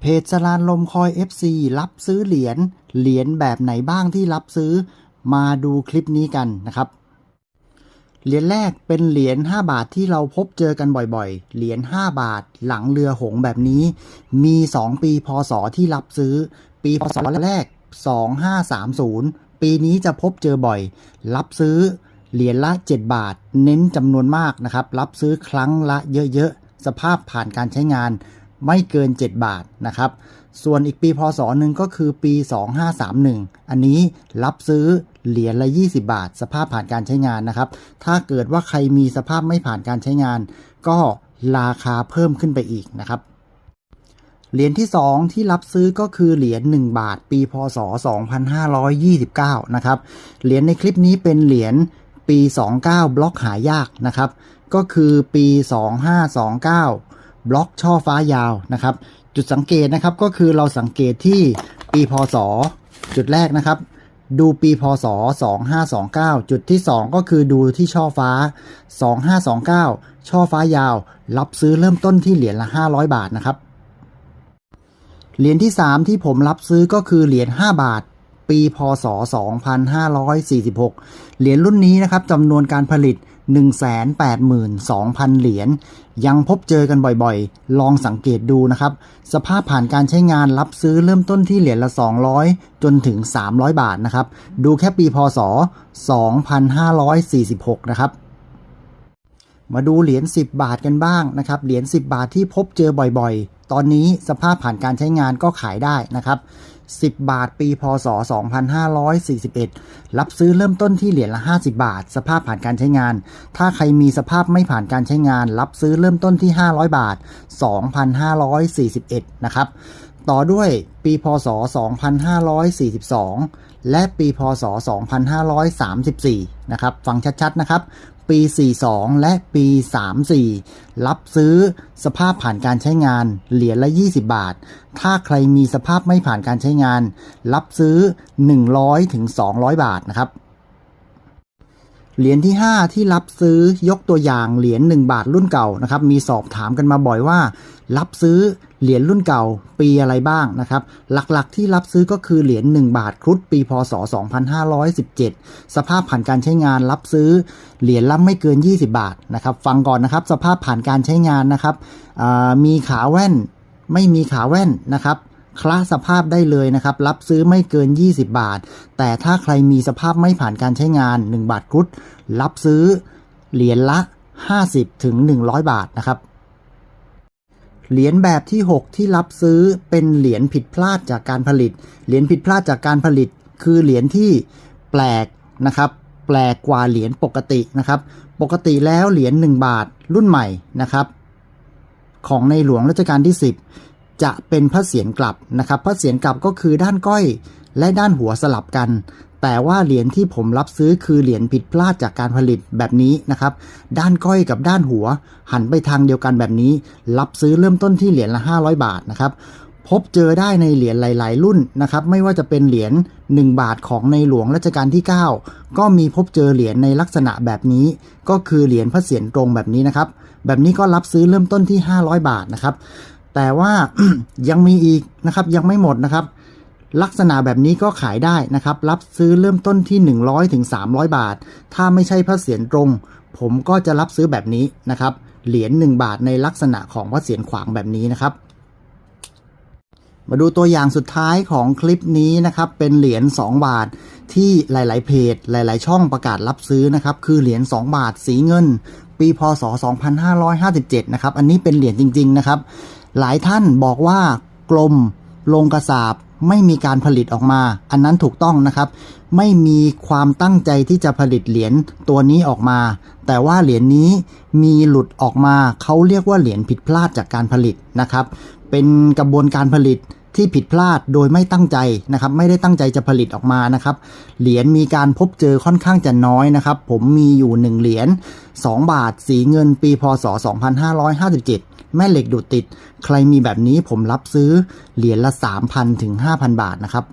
เพจสลานลมคอย FC รับซื้อเหรียญ เหรียญแบบไหนบ้างที่รับซื้อ มาดูคลิปนี้กันนะครับ เหรียญแรกเป็นเหรียญ5บาทที่เราพบเจอกันบ่อยๆ เหรียญ5บาทหลังเรือหงแบบนี้ มี 2 ปีพศที่รับซื้อ ปีพศแรก 2530 ปีนี้จะพบเจอบ่อย รับซื้อเหรียญละ 7 บาท เน้นจำนวนมากนะครับ รับซื้อครั้งละเยอะๆ สภาพผ่านการใช้งาน ไม่เกิน 7 บาทนะครับ ส่วนอีกปีพศหนึ่งก็คือปี 2531 อันนี้รับซื้อเหรียญละ 20 บาท สภาพผ่านการใช้งานนะครับ ถ้าเกิดว่าใครมีสภาพไม่ผ่านการใช้งาน ก็ราคาเพิ่มขึ้นไปอีกนะครับเหรียญที่ 2 ที่รับซื้อก็คือเหรียญ1บาท ปีพศ 2529 นะครับ เหรียญในคลิปนี้เป็นเหรียญปี 29 บล็อกหายากนะครับ ก็คือปี 2529 บล็อกช่อฟ้ายาวนะครับ จุดสังเกตนะครับก็คือเราสังเกตที่ปีพศ จุดแรกนะครับ ดูปีพศ 2529 จุดที่ 2 ก็คือดูที่ช่อฟ้า 2529 ช่อฟ้ายาว รับซื้อเริ่มต้นที่เหรียญละ 500 บาทนะครับเหรียญที่ 3 ที่ผมรับซื้อก็คือเหรียญ5บาท ปีพศ 2546 เหรียญรุ่นนี้นะครับจำนวนการผลิต 182,000 เหรียญ ยังพบเจอกันบ่อยๆ ลองสังเกตดูนะครับ สภาพผ่านการใช้งานรับซื้อเริ่มต้นที่เหรียญละ 200 จนถึง 300 บาทนะครับ ดูแค่ปีพศ 2546 นะครับมาดูเหรียญ10 บาทกันบ้างนะครับ เหรียญ10 บาทที่พบเจอบ่อยๆ ตอนนี้สภาพผ่านการใช้งานก็ขายได้นะครับ 10 บาท ปี พศ 2541 รับซื้อเริ่มต้นที่เหรียญละ 50 บาท สภาพผ่านการใช้งาน ถ้าใครมีสภาพไม่ผ่านการใช้งาน รับซื้อเริ่มต้นที่ 500 บาท 2,541 นะครับ ต่อด้วยปีพศ 2542 และปีพศ 2534 นะครับ ฟังชัดๆ นะครับ ปี 42 และปี 34 รับซื้อสภาพผ่านการใช้งาน เหรียญละ 20 บาท ถ้าใครมีสภาพไม่ผ่านการใช้งาน รับซื้อ 100ถึง200 บาทนะครับ เหรียญที่ 5 ที่รับซื้อยกตัวอย่างเหรียญ1บาทรุ่นเก่านะครับมีสอบถามกันมาบ่อยว่า รับซื้อเหรียญรุ่นเก่าปีอะไรบ้างนะครับหลักๆที่รับซื้อก็คือเหรียญ1บาทครุฑปีพศ 2517 สภาพผ่านการใช้งานรับซื้อเหรียญละไม่เกิน 20 บาทนะครับฟังก่อนนะครับสภาพผ่านการใช้งานนะครับมีขาแว่นไม่มีขาแว่นนะครับ คละสภาพได้เลยนะครับ รับซื้อไม่เกิน 20 บาท แต่ถ้าใครมีสภาพไม่ผ่านการใช้งาน 1 บาทครุฑรับซื้อเหรียญละ 50ถึง100 บาทนะครับเหรียญแบบที่ 6 ที่รับซื้อเป็นเหรียญผิดพลาดจากการผลิต เหรียญผิดพลาดจากการผลิต คือเหรียญที่แปลกนะครับแปลกกว่าเหรียญปกตินะครับ ปกติแล้วเหรียญ1บาทรุ่นใหม่นะครับ ของในหลวงรัชกาลที่ 10 จะเป็นพระเศียรกลับนะครับ พระเศียรกลับก็คือด้านก้อยและด้านหัวสลับกัน แต่ว่าเหรียญที่ผมรับซื้อคือเหรียญผิดพลาดจากการผลิตแบบนี้นะครับ ด้านก้อยกับด้านหัว หันไปทางเดียวกันแบบนี้ รับซื้อเริ่มต้นที่เหรียญละ 500 บาทนะครับพบเจอได้ในเหรียญหลาย ๆ รุ่นนะครับ ไม่ว่าจะเป็นเหรียญ1 บาทของในหลวงรัชกาลที่ 9 ก็มีพบเจอเหรียญในลักษณะแบบนี้ ก็คือเหรียญพระเศียรตรงแบบนี้นะครับ แบบนี้ก็รับซื้อเริ่มต้นที่ 500 บาทนะครับ แต่ว่ายังมีอีกนะครับยังไม่หมดนะครับ ลักษณะแบบนี้ก็ขายได้นะครับ รับซื้อเริ่มต้นที่ 100ถึง300 บาท ถ้าไม่ใช่พระเศียรตรง ผมก็จะรับซื้อแบบนี้นะครับเหรียญ1บาทในลักษณะของพระเศียรขวางแบบนี้นะครับ มาดูตัวอย่างสุดท้ายของคลิปนี้นะครับ เป็นเหรียญ2บาทที่หลาย ๆ เพจ หลาย ๆ ช่องประกาศรับซื้อนะครับ คือเหรียญ2บาทสีเงิน ปีพศ 2557 นะครับ อันนี้เป็นเหรียญจริง ๆ นะครับ หลายท่านบอกว่ากลมลงกระสาบไม่มีการผลิตออกมา อันนั้นถูกต้องนะครับ ไม่มีความตั้งใจที่จะผลิตเหรียญตัวนี้ออกมา แต่ว่าเหรียญนี้มีหลุดออกมา เขาเรียกว่าเหรียญผิดพลาดจากการผลิตนะครับ เป็นกระบวนการผลิต ที่ผิดพลาดโดยไม่ตั้งใจนะครับไม่ได้ตั้งใจจะผลิตออกมานะครับเหรียญมีการพบเจอค่อนข้างจะน้อยนะครับ ผมมีอยู่ 1 เหรียญ2 บาท สีเงินปีพศ 2557 แม่เหล็กดูดติด ใครมีแบบนี้ผมรับซื้อเหรียญละ 3,000ถึง5,000 บาทนะครับ